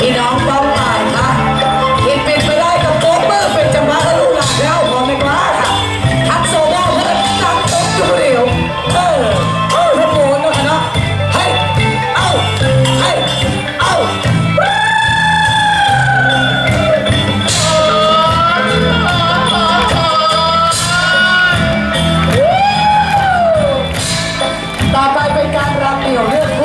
พี่น้องต้องอ่านนะอีกปิดไปได้กับโป๊เบอร์เป็นจังหวะกระลูกหลักแล้อม่กล้าค่ะทักโซว่อนทักต๊อยู่เดียวเออเออระโบนะให้เอาให้เอาต่อไปเป็นการรำเดี่ยวเรื่อง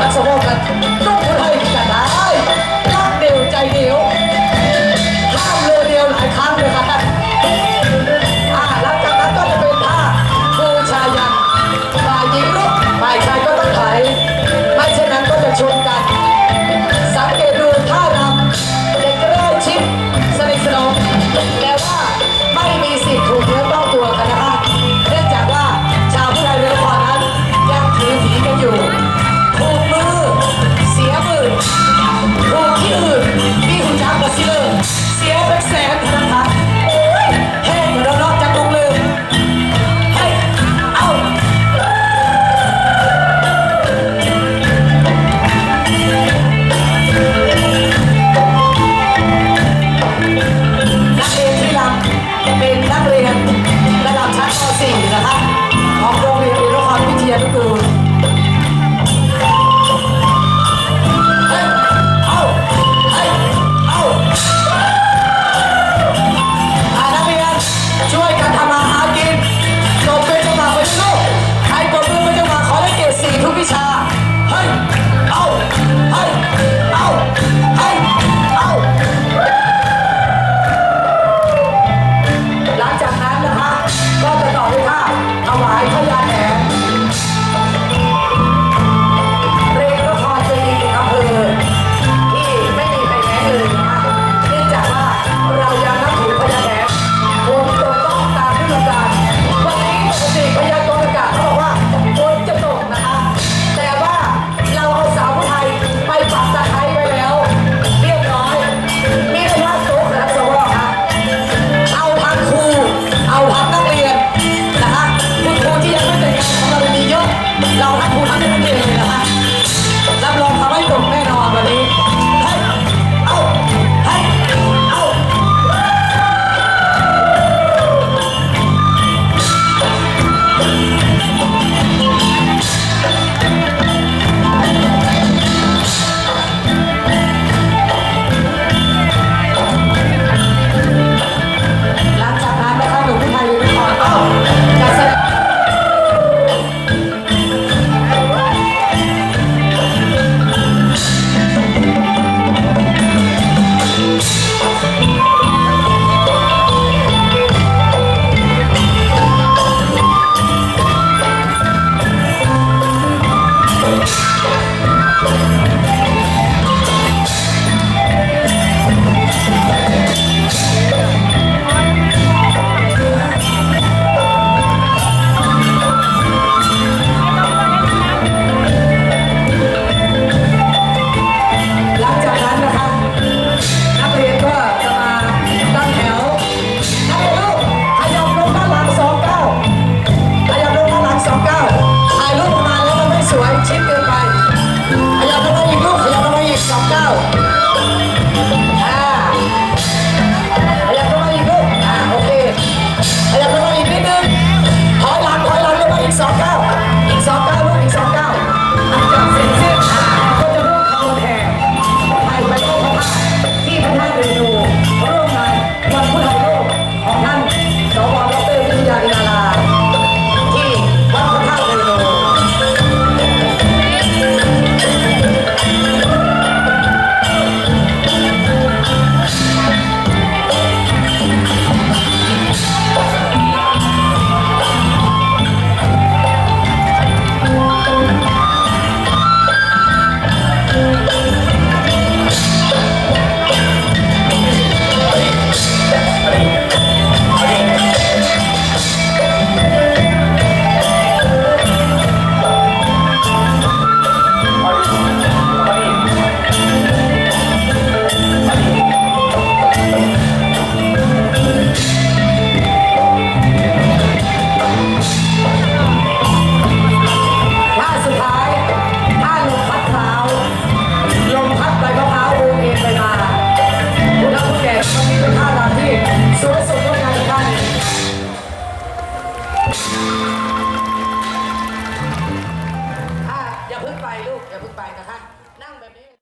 รักสมองกัน